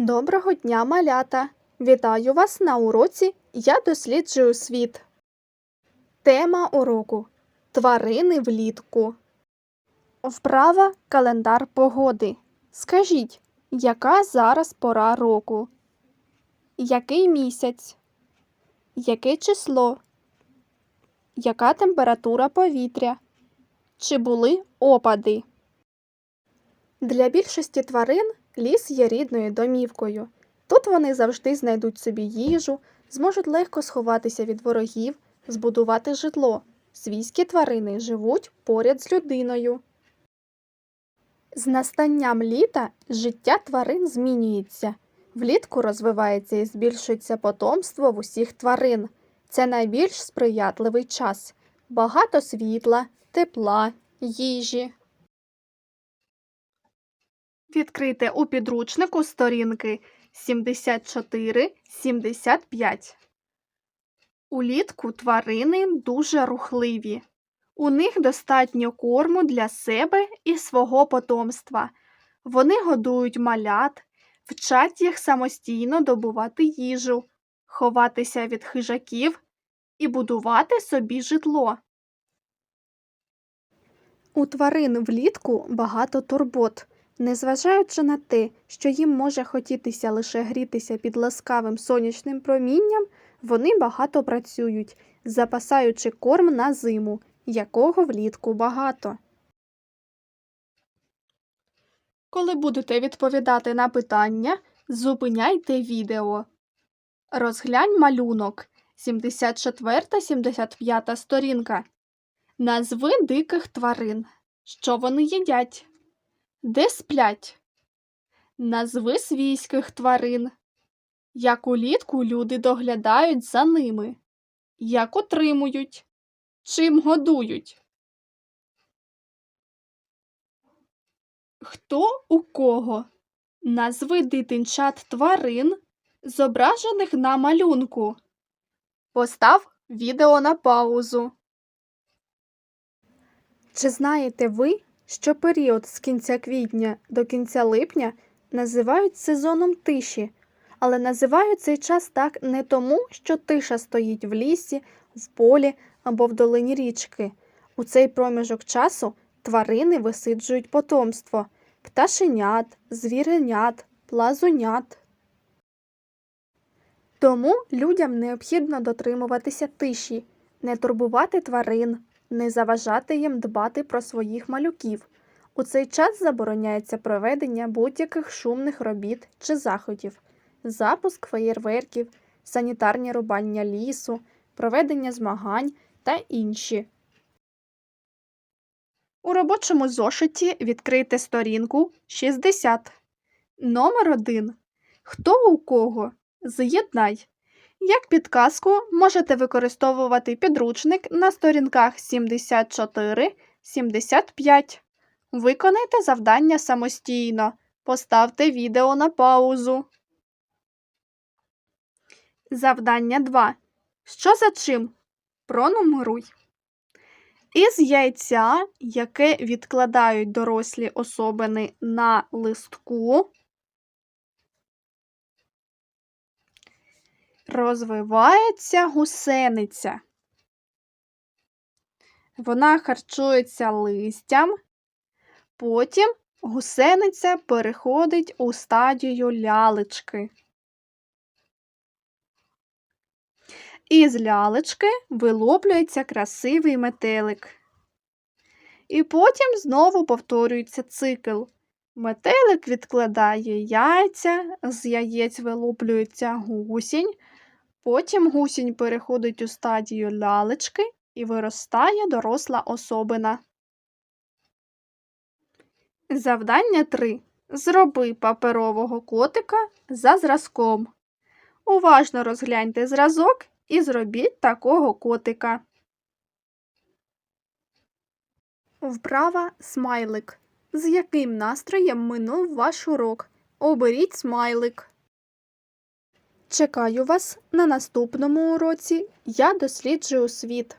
Доброго дня, малята! Вітаю вас на уроці Я досліджую світ. Тема уроку Тварини влітку. Вправа календар погоди. Скажіть, яка зараз пора року? Який місяць? Яке число? Яка температура повітря? Чи були опади? Для більшості тварин ліс є рідною домівкою. Тут вони завжди знайдуть собі їжу, зможуть легко сховатися від ворогів, збудувати житло. Свійські тварини живуть поряд з людиною. З настанням літа життя тварин змінюється. Влітку розвивається і збільшується потомство в усіх тварин. Це найбільш сприятливий час. Багато світла, тепла, їжі. Відкрийте у підручнику сторінки 74-75. Улітку тварини дуже рухливі. У них достатньо корму для себе і свого потомства. Вони годують малят, вчать їх самостійно добувати їжу, ховатися від хижаків і будувати собі житло. У тварин влітку багато турбот. Незважаючи на те, що їм може хотітися лише грітися під ласкавим сонячним промінням, вони багато працюють, запасаючи корм на зиму, якого влітку багато. Коли будете відповідати на питання, зупиняйте відео. Розглянь малюнок 74-75 сторінка. Назви диких тварин. Що вони їдять? Де сплять? Назви свійських тварин. Як улітку люди доглядають за ними. Як утримують. Чим годують. Хто у кого? Назви дитинчат тварин, зображених на малюнку. Постав відео на паузу. Чи знаєте ви, що період з кінця квітня до кінця липня називають сезоном тиші, але називають цей час так не тому, що тиша стоїть в лісі, в полі або в долині річки. У цей проміжок часу тварини висиджують потомство пташенят, звіренят, плазунят. Тому людям необхідно дотримуватися тиші, не турбувати тварин, не заважати їм дбати про своїх малюків. У цей час забороняється проведення будь-яких шумних робіт чи заходів, запуск феєрверків, санітарні рубання лісу, проведення змагань та інші. У робочому зошиті відкрийте сторінку 60. Номер 1. Хто у кого? З'єднай. Як підказку можете використовувати підручник на сторінках 74-75. Виконайте завдання самостійно. Поставте відео на паузу. Завдання 2. Що за чим? Пронумеруй. Із яйця, яке відкладають дорослі особини на листку, розвивається гусениця. Вона харчується листям, потім гусениця переходить у стадію лялечки. Із лялечки вилоплюється красивий метелик. І потім знову повторюється цикл. Метелик відкладає яйця, з яєць вилуплюється гусінь, потім гусінь переходить у стадію лялечки і виростає доросла особина. Завдання 3. Зроби паперового котика за зразком. Уважно розгляньте зразок і зробіть такого котика. Вправа смайлик. З яким настроєм минув ваш урок? Оберіть смайлик. Чекаю вас на наступному уроці. Я досліджую світ.